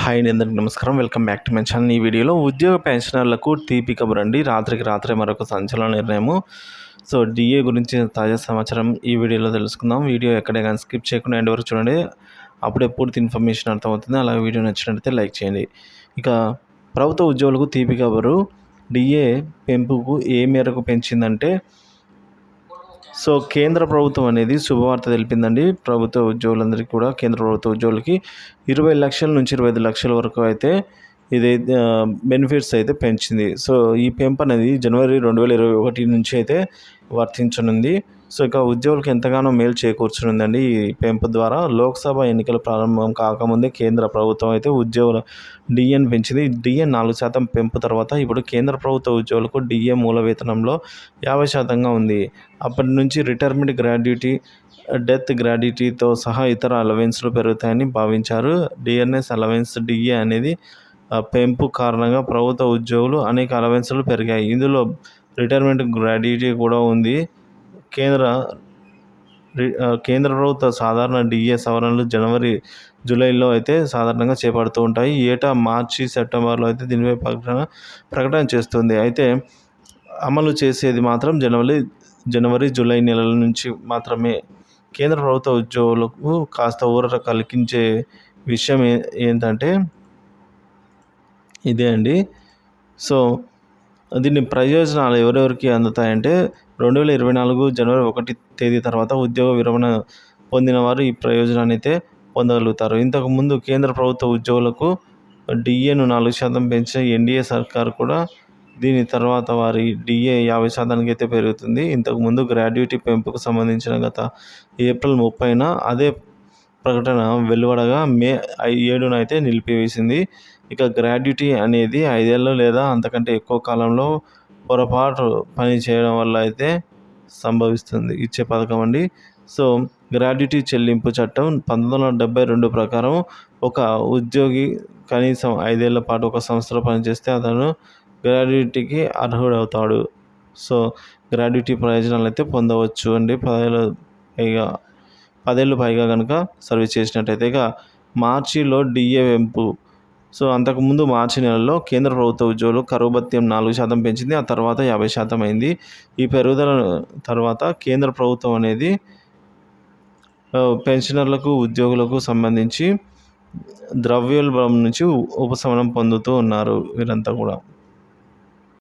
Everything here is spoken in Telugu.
హాయ్ అండి అందరికి నమస్కారం. Welcome back to my channel. ఈ వీడియోలో ఉద్యోగ పెన్షనర్లకు తీపి కబురండి. అండి రాత్రికి రాత్రే మరొక సంచలన నిర్ణయము. సో డిఏ గురించి తాజా సమాచారం ఈ వీడియోలో తెలుసుకుందాం. వీడియో ఎక్కడే కానీ స్కిప్ చేయకుండా ఎండ్ వరకు చూడండి. అప్పుడే పూర్తి ఇన్ఫర్మేషన్ అర్థమవుతుంది. అలాగే వీడియో నచ్చినట్లయితే లైక్ చేయండి. ఇక ప్రభుత్వ ఉద్యోగులకు తీపి కబురు. డిఏ పెంపుకు ఏ మేరకు పెంచిందంటే సో కేంద్ర ప్రభుత్వం అనేది శుభవార్త తెలిపిందండి. ప్రభుత్వ ఉద్యోగులందరికీ కూడా కేంద్ర ప్రభుత్వ ఉద్యోగులకి ఇరవై లక్షల నుంచి ఇరవై ఐదు లక్షల వరకు అయితే ఇదైతే బెనిఫిట్స్ అయితే పెంచింది. సో ఈ పెంపు అనేది జనవరి రెండు వేల ఇరవై ఒకటి నుంచి అయితే వర్తించనుంది. సో ఇక ఉద్యోగులకు ఎంతగానో మేలు చేకూర్చునుందండి ఈ పెంపు ద్వారా. లోక్సభ ఎన్నికలు ప్రారంభం కాకముందే కేంద్ర ప్రభుత్వం అయితే ఉద్యోగుల డిఎన్ పెంచింది. డిఎన్ నాలుగు శాతం పెంపు తర్వాత ఇప్పుడు కేంద్ర ప్రభుత్వ ఉద్యోగులకు డిఏ మూల వేతనంలో యాభై శాతంగా ఉంది. అప్పటి నుంచి రిటైర్మెంట్ గ్రాడ్యుటీ డెత్ గ్రాడ్యుటీతో సహా ఇతర అలవెన్స్లు పెరుగుతాయని భావించారు. డిఎన్ఎస్ అలవెన్స్ డిఏ అనేది పెంపు కారణంగా ప్రభుత్వ ఉద్యోగులు అనేక అలవెన్సులు పెరిగాయి. ఇందులో రిటైర్మెంట్ గ్రాడ్యుటీ కూడా ఉంది. కేంద్ర కేంద్ర ప్రభుత్వ సాధారణ డిఏ సవరణలు జనవరి జూలైలో అయితే సాధారణంగా చేపడుతూ ఉంటాయి. ఏటా మార్చి సెప్టెంబర్లో అయితే దీనిపై ప్రకటన ప్రకటన చేస్తుంది. అయితే అమలు చేసేది మాత్రం జనవరి జనవరి జూలై నెలల నుంచి మాత్రమే. కేంద్ర ప్రభుత్వ ఉద్యోగులకు కాస్త ఊరట కలిగించే విషయం ఏంటంటే ఇదే అండి. సో దీని ప్రయోజనాలు ఎవరెవరికి అందుతాయంటే రెండు వేల ఇరవై నాలుగు జనవరి ఒకటి తేదీ తర్వాత ఉద్యోగ విరమణ పొందిన వారు ఈ ప్రయోజనాన్ని అయితే పొందగలుగుతారు ఇంతకుముందు కేంద్ర ప్రభుత్వ ఉద్యోగులకు డిఏను నాలుగు శాతం పెంచిన ఎన్డీఏ సర్కార్ కూడా దీని తర్వాత వారి డిఏ యాభై శాతానికి అయితే పెరుగుతుంది. ఇంతకుముందు గ్రాడ్యుయేటీ పెంపుకు సంబంధించిన గత ఏప్రిల్ ముప్పైన అదే ప్రకటన వెలువడగా మే ఏడున అయితే నిలిపివేసింది. ఇక గ్రాడ్యుటీ అనేది ఐదేళ్ళు లేదా అంతకంటే ఎక్కువ కాలంలో పొరపాటు పని చేయడం వల్ల అయితే సంభవిస్తుంది ఇచ్చే పథకం అండి. సో గ్రాడ్యుటీ చెల్లింపు చట్టం పంతొమ్మిది వందల డెబ్బై రెండు ప్రకారం ఒక ఉద్యోగి కనీసం ఐదేళ్ళ పాటు ఒక సంస్థలో పనిచేస్తే అతను గ్రాడ్యుటీకి అర్హుడవుతాడు. సో గ్రాడ్యుటీ ప్రయోజనాలు అయితే పొందవచ్చు అండి. పదేళ్ళు పైగా పదేళ్ళు పైగా కనుక సర్వీస్ చేసినట్టయితే ఇక మార్చిలో డిఏ వెంపు సో అంతకుముందు మార్చి నెలలో కేంద్ర ప్రభుత్వ ఉద్యోగులు కరువు భత్యం నాలుగు శాతం పెంచింది ఆ తర్వాత యాభై శాతం అయింది. ఈ పెరుగుదల తర్వాత కేంద్ర ప్రభుత్వం అనేది పెన్షనర్లకు ఉద్యోగులకు సంబంధించి ద్రవ్యోల్బణం నుంచి ఉపశమనం పొందుతూ ఉన్నారు వీరంతా కూడా.